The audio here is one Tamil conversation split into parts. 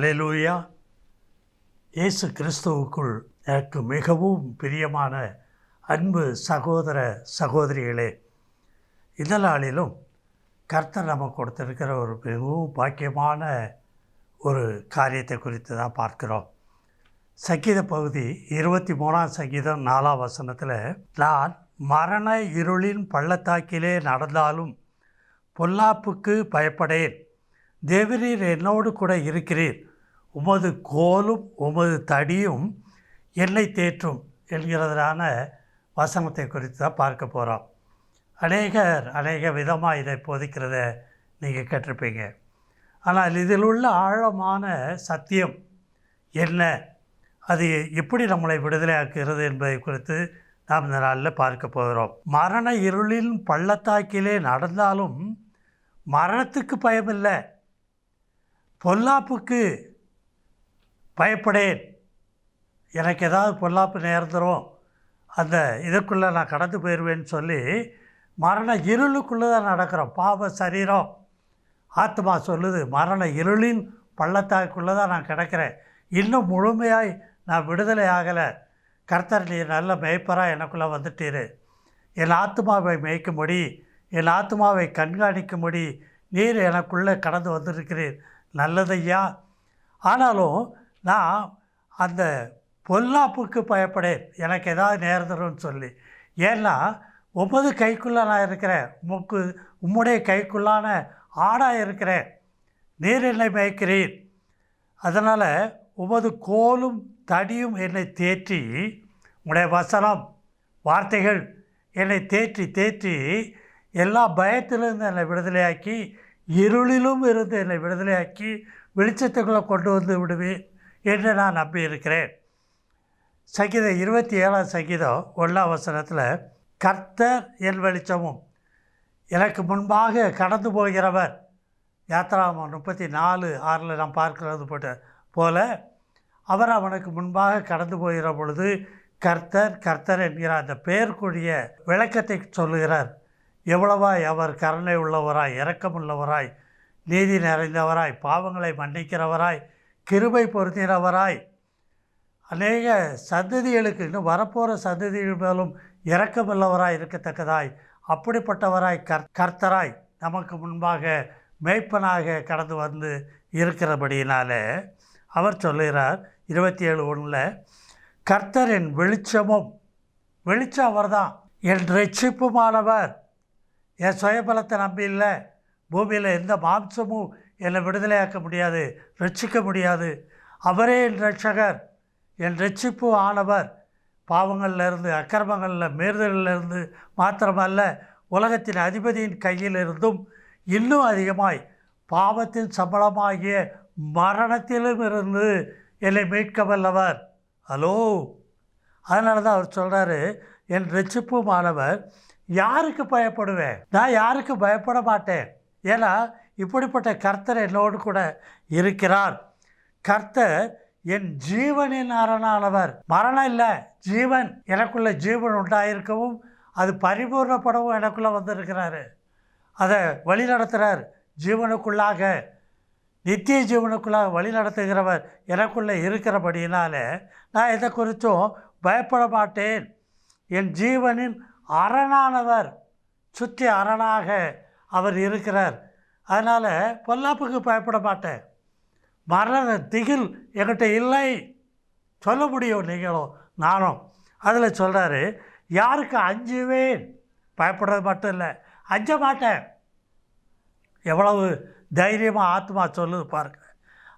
அலையலூயா இயேசு கிறிஸ்துவுக்குள் எனக்கு மிகவும் பிரியமான அன்பு சகோதர சகோதரிகளே இந்த கர்த்தர் நமக்கு கொடுத்திருக்கிற ஒரு மிகவும் பாக்கியமான ஒரு காரியத்தை குறித்து தான் பார்க்கிறோம். சங்கீத பகுதி இருபத்தி மூணாம் சங்கீதம் நாலாம் வசனத்தில் நான் மரண இருளின் பள்ளத்தாக்கிலே நடந்தாலும் பொல்லாப்புக்கு பயப்படேன். தேவரீர் என்னோடு கூட இருக்கிறீர். உமது கோலும் உமது தடியும் என்னை தேற்றும் என்கிறதான வசனத்தை குறித்து தான் பார்க்க போகிறோம் அநேகர் அநேக விதமாக இதை போதிக்கிறத நீங்கள் கேட்டிருப்பீங்க. ஆனால் இதில் உள்ள ஆழமான சத்தியம் என்ன? அது எப்படி நம்மளை விடுதலையாக்குகிறது என்பதை குறித்து நாம் இந்த நாளில் பார்க்க போகிறோம். மரண இருளின் பள்ளத்தாக்கிலே நடந்தாலும் மரணத்துக்கு பயமில்லை. பொல்லாப்புக்கு பயப்படேன். எனக்கு ஏதாவது பொல்லாப்பு நேர்ந்துடும் அந்த இதுக்குள்ளே நான் கடந்து போயிடுவேன்னு சொல்லி மரண இருளுக்குள்ளே தான் நடக்கிறோம். பாவ சரீரம். ஆத்மா சொல்லுது மரண இருளின் பள்ளத்தாக்குள்ளே தான் நான் கிடக்கிறேன். இன்னும் முழுமையாய் நான் விடுதலை ஆகலை. கர்த்தர் நீ நல்ல மேய்ப்பராக எனக்குள்ளே வந்துட்டீரு. என் ஆத்மாவை மேய்க்கும்படி என் ஆத்மாவை கண்காணிக்கும்படி நீர் எனக்குள்ளே கடந்து வந்திருக்கிறீர். நல்லதையா? ஆனாலும் நான் அந்த பொல்லாப்புக்கு பயப்படேன். எனக்கு ஏதாவது நேர்ந்துரும்னு சொல்லி. ஏன்னா ஒன்பது கைக்குள்ளே நான் இருக்கிறேன். உமக்கு உம்முடைய கைக்குள்ளான ஆடாக இருக்கிறேன். நீர் என்னை மேய்க்கிறேன் அதனால் உமது கோலும் தடியும் என்னை தேற்றி உடைய வசனம் வார்த்தைகள் என்னை தேற்றி தேற்றி எல்லா பயத்திலிருந்து என்னை விடுதலையாக்கி இருளிலும் இருந்து என்னை விடுதலையாக்கி வெளிச்சத்துக்குள்ளே கொண்டு வந்து விடுவேன். என்று நான் நம்பி இருக்கிறேன்? இருபத்தி ஏழாம் சங்கீதம் ஒன்றாம் வசனத்தில் கர்த்தர் என் வெளிச்சமும் எனக்கு முன்பாக கடந்து போகிறவர். யாத்ராமம் முப்பத்தி நாலு ஆறில் நாம் பார்க்கிறது போட்ட போல அவர் அவனுக்கு முன்பாக கடந்து போகிற பொழுது கர்த்தர் கர்த்தர் என்கிற அந்த பெயர்க்குரிய விளக்கத்தை சொல்லுகிறார். எவ்வளவாய் அவர் கருணை உள்ளவராய் இரக்கமுள்ளவராய் நீதி நிறைந்தவராய் பாவங்களை மன்னிக்கிறவராய் கிருபை பொருத்தினவராய். அநேக சந்ததிகளுக்கு இன்னும் வரப்போகிற சந்ததிகள் மேலும் இரக்கமுள்ளவராய் இருக்கத்தக்கதாய். அப்படிப்பட்டவராய் கர் கர்த்தராய் நமக்கு முன்பாக மேய்ப்பனாக கடந்து வந்து இருக்கிறபடியினாலே அவர் சொல்லுகிறார் இருபத்தி ஏழு ஒன்றில் கர்த்தரின் வெளிச்சமும் வெளிச்சம் அவர்தான். என் ரட்சிப்புமானவர் என் சுயபலத்தை நம்பி இல்லை பூமியில் எந்த மாம்சமும் என்னை விடுதலையாக்க முடியாது ரட்சிக்க முடியாது. அவரே என் ரட்சகர் என் ரட்சிப்பு ஆனவர். பாவங்களிலிருந்து அக்கிரமங்களில் மீறுதலிலிருந்து மாத்திரமல்ல உலகத்தின் அதிபதியின் கையிலிருந்தும் இன்னும் அதிகமாய் பாவத்தின் சம்பளமாகிய மரணத்திலும் இருந்து என்னை மீட்க வல்லவர். ஹலோ? அதனால தான் அவர் சொல்கிறாரு என் ரட்சிப்புமானவர் யாருக்கு பயப்படுவேன்? நான் யாருக்கு பயப்பட மாட்டேன். ஏன்னா இப்படிப்பட்ட கர்த்தர் என்னோடு கூட இருக்கிறார். கர்த்தர் என் ஜீவனின் அரணானவர். மரணம் இல்லை ஜீவன். எனக்குள்ள ஜீவன் உண்டாயிருக்கவும் அது பரிபூர்ணப்படவும் எனக்குள்ளே வந்திருக்கிறாரு. அதை வழி நடத்துகிறார் ஜீவனுக்குள்ளாக நித்திய ஜீவனுக்குள்ளாக வழி நடத்துகிறவர் எனக்குள்ளே இருக்கிறபடியினால நான் எதை குறித்தும் பயப்பட மாட்டேன். என் ஜீவனின் அரணானவர் சுற்றி அரணாக அவர் இருக்கிறார். அதனால் பொல்லாப்புக்கு பயப்பட மாட்டேன். மரண திகில் என்கிட்ட இல்லை. சொல்ல முடியும் நீங்களும் நானும். அதில் சொல்கிறாரு யாருக்கு அஞ்சுவேன்? பயப்படுறது மட்டும் இல்லை அஞ்ச மாட்டேன். எவ்வளவு தைரியமாக ஆத்மா சொல்லுது பாருங்க.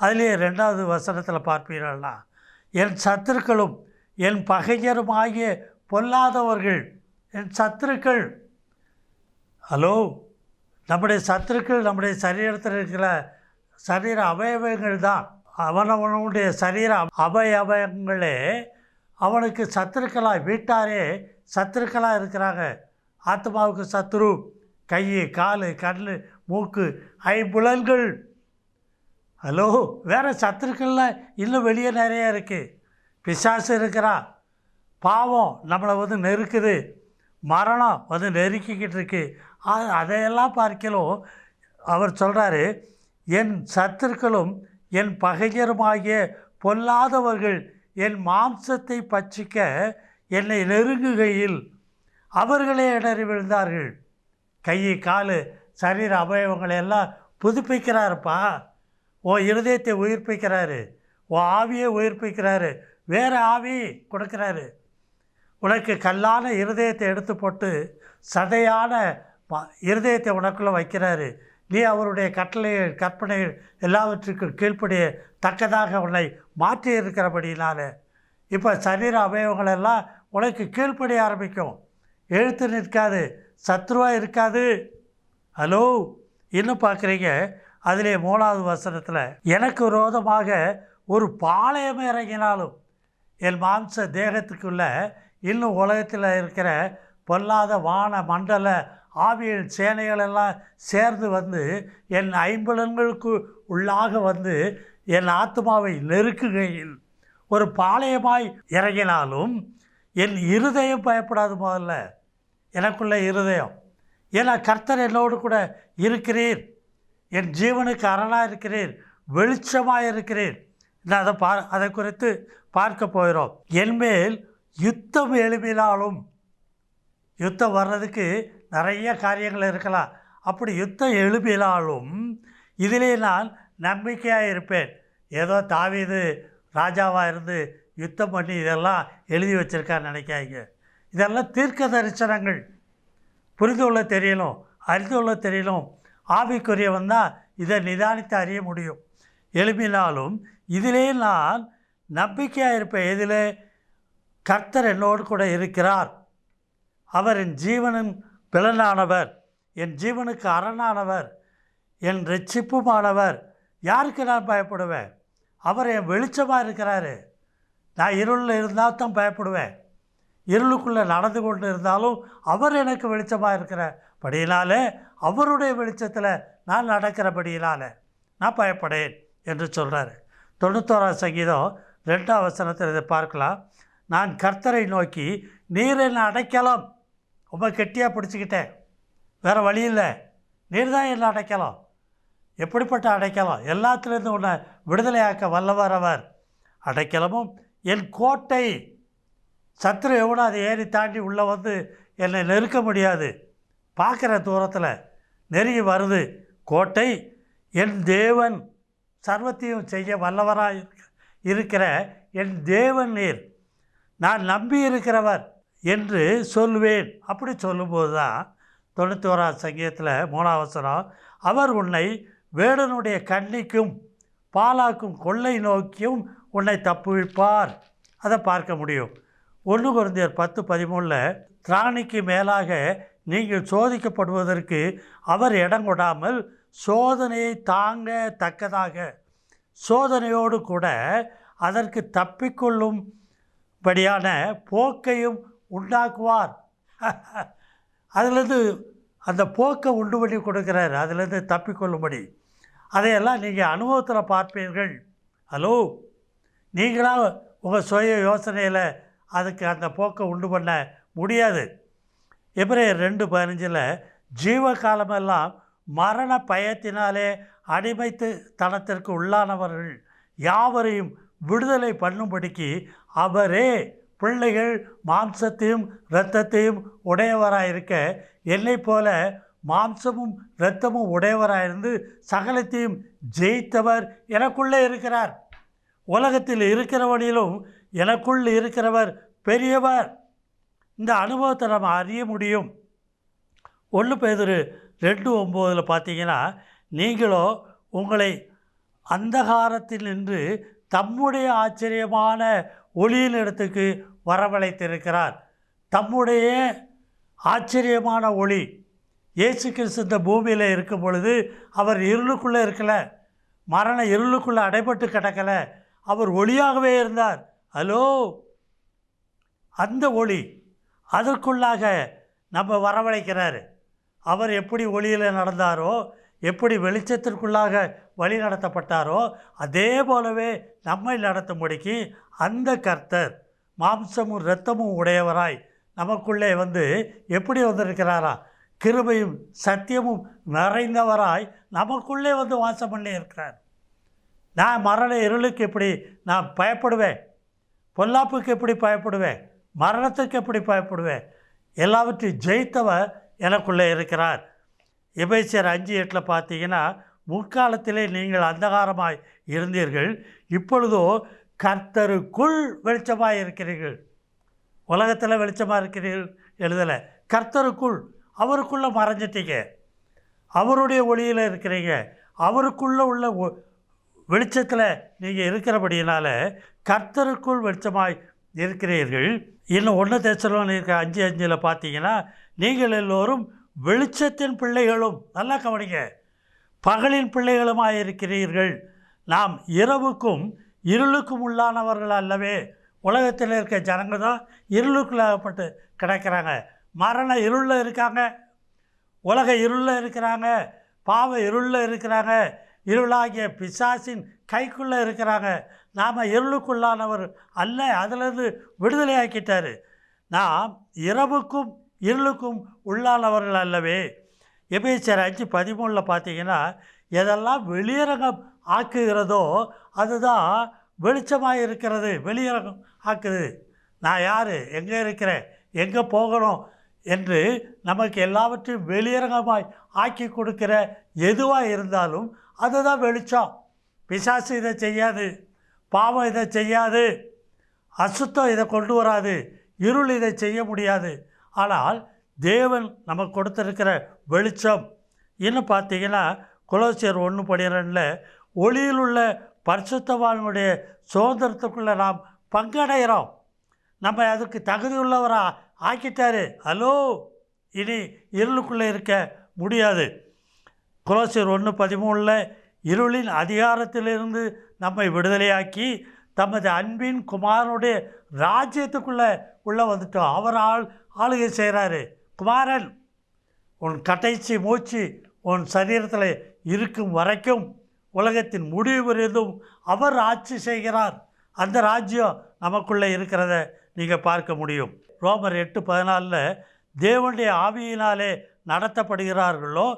அதுலேயே ரெண்டாவது வசனத்தில் பார்ப்பீர்கள்னா என் சத்துருக்களும் என் பகைஞருமாகிய பொல்லாதவர்கள் என் சத்துருக்கள். ஹலோ? நம்முடைய சத்துருக்கள் நம்முடைய சரீரத்தில் இருக்கிற சரீர அவயவங்கள் தான். அவனவனுடைய சரீர அவயவங்களே அவனுக்கு சத்துருக்களாக வீட்டாரே சத்துருக்களாக இருக்கிறாங்க. ஆத்மாவுக்கு சத்துரு கை கால் கண் மூக்கு ஐம்புலன்கள். ஹலோ வேறு சத்துருக்கள்லாம் இன்னும் வெளியே நிறைய இருக்குது பிசாசு இருக்கிறா. பாவம் நம்மளை வந்து நெருக்குது. மரணம் வந்து நெருக்கிக்கிட்டு இருக்குது அதையெல்லாம் பார்க்கலும் அவர் சொல்கிறாரு என் சத்துருக்களும் என் பகைஞருமாகிய பொல்லாதவர்கள் என் மாம்சத்தை பச்சிக்க என்னை நெருங்குகையில் அவர்களே இடறி விழுந்தார்கள். கை காலு சரீர அவயவங்களை எல்லாம் புதுப்பிக்கிறாருப்பா. ஓ இருதயத்தை உயிர்ப்பிக்கிறாரு. ஓ ஆவியை உயிர்ப்பிக்கிறாரு. வேறு ஆவி கொடுக்குறாரு. உனக்கு கல்லான இருதயத்தை எடுத்து போட்டு சதையான இருதயத்தை உனக்குள்ளே வைக்கிறாரு. நீ அவருடைய கட்டளை கற்பனைகள் எல்லாவற்றுக்கும் கீழ்ப்படிய தக்கதாக உன்னை மாற்றி இருக்கிறபடினால இப்போ சரீர அவயவங்களெல்லாம் உனக்கு கீழ்ப்படிய ஆரம்பிக்கும். எழுத்து நிற்காது சத்ருவாக இருக்காது. ஹலோ? இன்னும் பார்க்குறீங்க? அதிலே மூணாவது வசனத்தில் எனக்கு விரோதமாக ஒரு பாளையம் இறங்கினாலும் என் மாம்ச தேகத்துக்குள்ளே இன்னும் உலகத்தில் இருக்கிற பொல்லாத வான மண்டல ஆவியின் சேனைகள் எல்லாம் சேர்ந்து வந்து என் ஐம்பலன்களுக்கு உள்ளாக வந்து என் ஆத்மாவை நெருக்குகையில் ஒரு பாளையமாய் இறங்கினாலும் என் இருதயம் பயப்படாது முதல்ல. எனக்குள்ள இருதயம். ஏன்னா கர்த்தர் என்னோடு கூட இருக்கிறீர். என் ஜீவனுக்கு அரணாக இருக்கிறீர். வெளிச்சமாக இருக்கிறீர். நான் அதை பா அதை குறித்து பார்க்க போகிறோம். என்மேல் யுத்தம் எழுப்பினாலும் யுத்தம் வர்றதுக்கு நிறைய காரியங்கள் இருக்கலாம். அப்படி யுத்தம் எழுப்பினாலும் இதிலே நான் நம்பிக்கையாக இருப்பேன். ஏதோ தாவீது ராஜாவாக இருந்து யுத்தம் பண்ணி இதெல்லாம் எழுதி வச்சிருக்கான்னு நினைக்காதீங்க. இதெல்லாம் தீர்க்க தரிசனங்கள். புரிந்து கொள்ள தெரியணும். அறிந்து கொள்ள தெரியணும். ஆவிக்குரியவன் தான் இதை நிதானித்து அறிய முடியும். எழுப்பினாலும் இதிலே நான் நம்பிக்கையாக இருப்பேன். இதில் கர்த்தர் என்னோடு கூட இருக்கிறார். அவரின் ஜீவனின் பிளனானவர் என் ஜீவனுக்கு அரணானவர் என் ரட்சிப்புமானவர். யாருக்கு நான் பயப்படுவேன்? அவர் என் வெளிச்சமாக இருக்கிறாரு. நான் இருளில் இருந்தால் தான் பயப்படுவேன். இருளுக்குள்ளே நடந்து கொண்டு இருந்தாலும் அவர் எனக்கு வெளிச்சமாக இருக்கிறபடியினாலே அவருடைய வெளிச்சத்தில் நான் நடக்கிறபடியினால நான் பயப்படேன் என்று சொல்கிறாரு தொண்ணூத்தோராம் சங்கீதம் ரெண்டாம் வசனத்தில் இதை பார்க்கலாம். நான் கர்த்தரை நோக்கி நீர் என்னை அடைக்கலாம். ரொம்ப கெட்டியாக பிடிச்சிக்கிட்டேன். வேறு வழி இல்லை. நீர் தான் என்னை அடைக்கலாம். எப்படிப்பட்ட அடைக்கலம்? எல்லாத்துலேருந்து உன்னை விடுதலையாக்க வல்லவர் அவர். அடைக்கலமும் என் கோட்டை. சத்துரு எவனோ அதை ஏறி தாண்டி உள்ளே வந்து என்னை நெருக்க முடியாது. பார்க்குற தூரத்தில் நெருங்கி வருது. கோட்டை என் தேவன். சர்வத்தையும் செய்ய வல்லவராக இருக்கிற என் தேவன் நீர். நான் நம்பி இருக்கிறவர். என்று சொல்லுவேன் அப்படி சொல்லும்போது தான் தொண்ணூற்றி சங்கீதத்தில் மூணாவசனம் அவர் உன்னை வேடனுடைய கண்ணிக்கும் பாலாக்கும் கொள்ளை நோக்கியும் உன்னை தப்புவிப்பார். அதை பார்க்க முடியும். ஒன்று குருந்தியர் பத்து பதிமூணில் திராணிக்கு மேலாக நீங்கள் சோதிக்கப்படுவதற்கு அவர் இடம் கொடாமல் சோதனையை தாங்க தக்கதாக. சோதனையோடு கூட அதற்கு தப்பிக்கொள்ளும்படியான போக்கையும் உண்டாக்குவார். அதுலேருந்து அந்த போக்கை உண்டு பண்ணி கொடுக்குறாரு. அதுலேருந்து தப்பிக்கொள்ளும்படி அதையெல்லாம் நீங்கள் அனுபவத்தில் பார்ப்பீர்கள். ஹலோ? நீங்களாக உங்கள் சுய யோசனையில் அதுக்கு அந்த போக்கை உண்டு பண்ண முடியாது. எபிரேயர் ரெண்டு பதினஞ்சில் ஜீவ காலமெல்லாம் மரண பயத்தினாலே அடிமைத்து தனத்திற்கு உள்ளானவர்கள் யாவரையும் விடுதலை பண்ணும்படிக்கு அவரே பிள்ளைகள் மாம்சத்தையும் இரத்தத்தையும் உடையவராயிருக்க என்னை போல மாம்சமும் இரத்தமும் உடையவராயிருந்து சகலத்தையும் ஜெயித்தவர் எனக்குள்ளே இருக்கிறார். உலகத்தில் இருக்கிறவனிலும் எனக்குள் இருக்கிறவர் பெரியவர். இந்த அனுபவத்தை நம்ம அறிய முடியும். ஒன்று பேதொரு ரெண்டு ஒம்போதில் பார்த்தீங்கன்னா நீங்களோ உங்களை அந்தகாரத்தில் நின்று தம்முடைய ஆச்சரியமான ஒளியின் இடத்துக்கு வரவழைத்திருக்கிறார். தம்முடைய ஆச்சரியமான ஒளி இயேசு கிறிஸ்து இந்த பூமியில் இருக்கும் பொழுது அவர் இருளுக்குள்ளே இருக்கலை மரண இருளுக்குள்ளே அடைபட்டு கிடக்கலை அவர் ஒளியாகவே இருந்தார். ஹலோ! அந்த ஒளி அதற்குள்ளாக நம்ம வரவழைக்கிறாரு. அவர் எப்படி ஒளியில் நடந்தாரோ எப்படி வெளிச்சத்திற்குள்ளாக வழி நடத்தப்பட்டாரோ அதே போலவே நம்மை நடத்தும்படிக்கு அந்த கர்த்தர் மாம்சமும் இரத்தமும் உடையவராய் நமக்குள்ளே வந்து எப்படி வந்திருக்கிறாரா? கிருபையும் சத்தியமும் நிறைந்தவராய் நமக்குள்ளே வந்து வாசம் பண்ணி இருக்கிறார். நான் மரண இருளுக்கு எப்படி நான் பயப்படுவேன்? பொல்லாப்புக்கு எப்படி பயப்படுவேன்? மரணத்துக்கு எப்படி பயப்படுவேன்? எல்லாவற்றையும் ஜெயித்தவர் எனக்குள்ளே இருக்கிறார். எபேசியர் அஞ்சு எட்டில் பார்த்தீங்கன்னா முற்காலத்திலே நீங்கள் அந்தகாரமாய் இருந்தீர்கள். இப்பொழுதோ கர்த்தருக்குள் வெளிச்சமாக இருக்கிறீர்கள். உலகத்தில் வெளிச்சமாக இருக்கிறீர்கள். எழுதலை. கர்த்தருக்குள். அவருக்குள்ளே மறைஞ்சிட்டீங்க. அவருடைய ஒளியில் இருக்கிறீங்க. அவருக்குள்ளே உள்ள ஒ- வெளிச்சத்தில் நீங்கள் இருக்கிறபடியினால் கர்த்தருக்குள் வெளிச்சமாய் இருக்கிறீர்கள். இன்னும் ஒன்று தேசலோன்னு இருக்க அஞ்சு அஞ்சில் பார்த்தீங்கன்னா நீங்கள் எல்லோரும் வெளிச்சத்தின் பிள்ளைகளும் நல்லா கவனிங்க பகலின் பிள்ளைகளுமாக இருக்கிறீர்கள் நாம் இரவுக்கும் இருளுக்கும் உள்ளானவர்கள் அல்லவே உலகத்தில் இருக்க ஜனங்க தான் இருளுக்குள்ளாகப்பட்டு கிடைக்கிறாங்க. மரண இருளில் இருக்காங்க உலக இருளில் இருக்கிறாங்க பாவ இருளில் இருக்கிறாங்க இருளாகிய பிசாசின் கைக்குள்ளே இருக்கிறாங்க. நாம் இருளுக்குள்ளானவர் அல்ல அதிலிருந்து விடுதலை நாம் இரவுக்கும் இருளுக்கும் உள்ளானவர்கள் அல்லவே. எபேச்சர் அஞ்சு பதிமூணில் பார்த்தீங்கன்னா எதெல்லாம் வெளியரங்கம் ஆக்குகிறதோ அதுதான் வெளிச்சமாக இருக்கிறது வெளியரங்கம் ஆக்குது. நான் யார்? எங்கே இருக்கிறேன்? எங்கே போகணும்? என்று நமக்கு எல்லாவற்றையும் வெளியரங்கமாய் ஆக்கி கொடுக்கிற எதுவாக இருந்தாலும் அதுதான் வெளிச்சம். பிசாசு இதை செய்யாது பாவம் இதை செய்யாது அசுத்தம் இதை கொண்டு வராது இருள் இதை செய்ய முடியாது. ஆனால் தேவன் நமக்கு கொடுத்துருக்கிற வெளிச்சம். இன்னும் பார்த்தீங்கன்னா குலோசியர் ஒன்று பன்னிரெண்டில் ஒளியில் உள்ள பரிசுத்தவானுடைய சுதந்திரத்துக்குள்ளே நாம் பங்கடைகிறோம். நம்ம அதுக்கு தகுதியுள்ளவராக ஆக்கிட்டாரு. ஹலோ! இனி இருளுக்குள்ளே இருக்க முடியாது. குலோசியர் ஒன்று பதிமூணில் இருளின் அதிகாரத்திலிருந்து நம்மை விடுதலையாக்கி தமது அன்பின் குமாரனுடைய ராஜ்யத்துக்குள்ளே உள்ளே வந்துட்டோம். அவர் ஆள் ஆளுகை செய்கிறாரு. குமாரன் உன் கடைசி மூச்சு உன் சரீரத்தில் இருக்கும் வரைக்கும் உலகத்தின் முடிவு வரையும் அவர் ஆட்சி செய்கிறார். அந்த ராஜ்யம் நமக்குள்ளே இருக்கிறத நீங்கள் பார்க்க முடியும். ரோமர் எட்டு பதினாலில் தேவனுடைய ஆவியினாலே நடத்தப்படுகிறார்களோ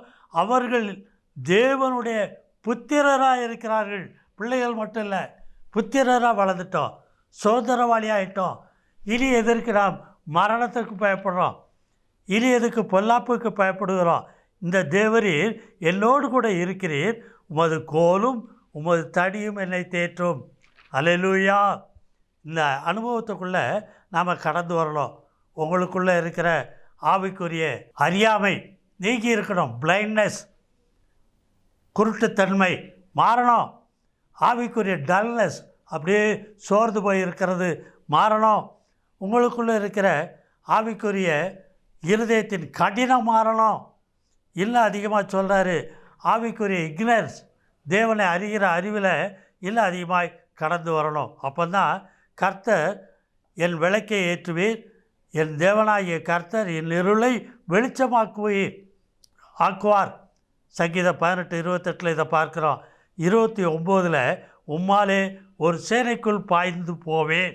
அவர்கள் தேவனுடைய புத்திரராக இருக்கிறார்கள் பிள்ளைகள் மட்டும் இல்லை புத்திரராக வளர்ந்துட்டோம். சுதந்திரவாளி ஆகிட்டோம் இனி எதற்கு நாம் மரணத்துக்கு பயப்படுறோம்? இனி எதுக்கு பொல்லாப்புக்கு பயப்படுகிறோம்? இந்த தேவரீர் என்னோடு கூட இருக்கிறீர். உமது கோலும் உமது தடியும் என்னை தேற்றும். அல்லேலூயா. இந்த அனுபவத்துக்குள்ளே நாம் கடந்து வரணும். உங்களுக்குள்ளே இருக்கிற ஆவிக்குரிய அறியாமை நீக்கி இருக்கணும். பிளைண்ட்னஸ் குருட்டுத்தன்மை மாறணும். ஆவிக்குரிய டல்னஸ் அப்படியே சோர்ந்து போய் இருக்கிறது மாறணும். உங்களுக்குள்ளே இருக்கிற ஆவிக்குரிய இருதயத்தின் கடினம் மாறணும். இன்னும் அதிகமாக சொல்கிறாரு ஆவிக்குரிய இக்னர்ஸ் தேவனை அறிகிற அறிவில் இன்னும் அதிகமாக கடந்து வரணும். அப்போ தான் கர்த்தர் என் விளக்கை ஏற்றுவீர். என் தேவனாகிய கர்த்தர் என் இருளை வெளிச்சமாக்குவீர். ஆக்குவார். சங்கீதம் பதினெட்டு இருபத்தெட்டில் இதை பார்க்குறோம். இருபத்தி ஒம்போதில் உம்மாலே ஒரு சேனைக்குள் பாய்ந்து போவேன்.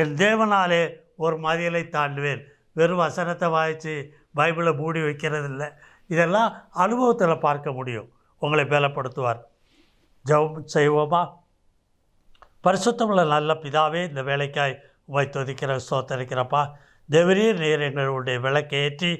என் தேவனாலே ஒரு மதியலை தாண்டுவேன். வெறும் வசனத்தை வாய்ச்சி பைபிளை மூடி வைக்கிறது இல்லை இதெல்லாம் அனுபவத்தில் பார்க்க முடியும். உங்களை பலப்படுத்துவார் ஜெபம் செய்வோமா? பரிசுத்தமுள்ள நல்ல பிதாவே இந்த வேலைக்காய் உமை துதிக்கிற சோத்தரிக்கிறப்பா தேவரீர் நீர் எங்களுடைய விளக்கை ஏற்றி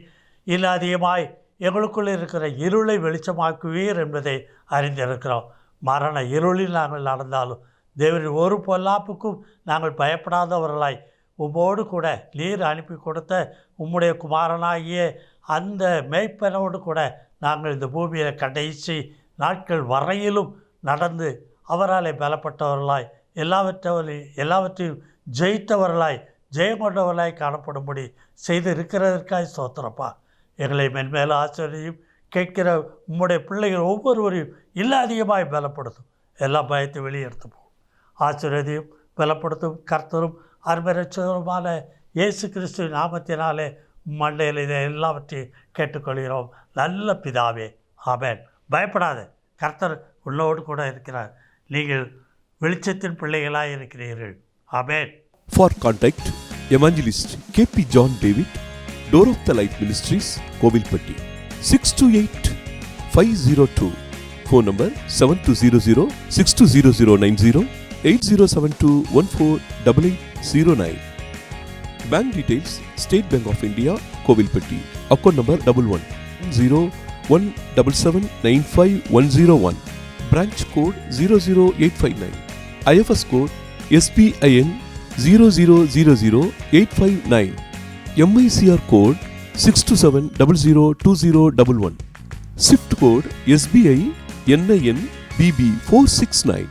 இல்லை அதிகமாய் எங்களுக்குள்ளே இருக்கிற இருளை வெளிச்சமாக்குவீர் என்பதை அறிந்திருக்கிறோம். மரண இருளில் நாங்கள் நடந்தாலும் தேவரின் ஒரு பொல்லாப்புக்கும் நாங்கள் பயப்படாதவர்களாய் உம்மோடு கூட நீர் அனுப்பி கொடுத்த உம்முடைய குமாரனாகிய அந்த மேய்ப்பனோடு கூட நாங்கள் இந்த பூமியில் கடைசி நாட்கள் வரையிலும் நடந்து அவராலே பலப்பட்டவர்களாய் எல்லாவற்றவர்கள் எல்லாவற்றையும் ஜெயித்தவர்களாய் ஜெயம் கொண்டவர்களாய் காணப்படும்படி செய்து இருக்கிறதற்காய் ஸ்தோத்திரப்பா. எங்களை மென்மேலும் ஆச்சரியம் கேட்கிற உம்முடைய பிள்ளைகள் ஒவ்வொருவரையும் இல்லை அதிகமாய் பலப்படுத்தும். எல்லா பயத்தை வெளியெடுத்து போகும் ஆசிரியதையும் பலப்படுத்தும். கர்த்தரும் அருமரட்சகருமான இயேசு கிறிஸ்து நாமத்தினாலே மண்டையில் இதை எல்லாவற்றையும் கேட்டுக்கொள்கிறோம். நல்ல பிதாவே ஆமேன். பயப்படாத. கர்த்தர் உள்ளோடு கூட இருக்கிறார். நீங்கள் வெளிச்சத்தின் பிள்ளைகளாக இருக்கிறீர்கள். ஆமென். Six two eight five zero two phone number seven two zero zero six two zero zero nine zero eight zero seven two one four double eight zero nine bank details State Bank of India Kovilpatti account number double one zero one double seven nine five one zero one branch code zero zero eight five nine I F S code S P I N zero zero zero zero eight five nine M I C R code six two seven double zero two zero double one swift code S B I N I N B B four six nine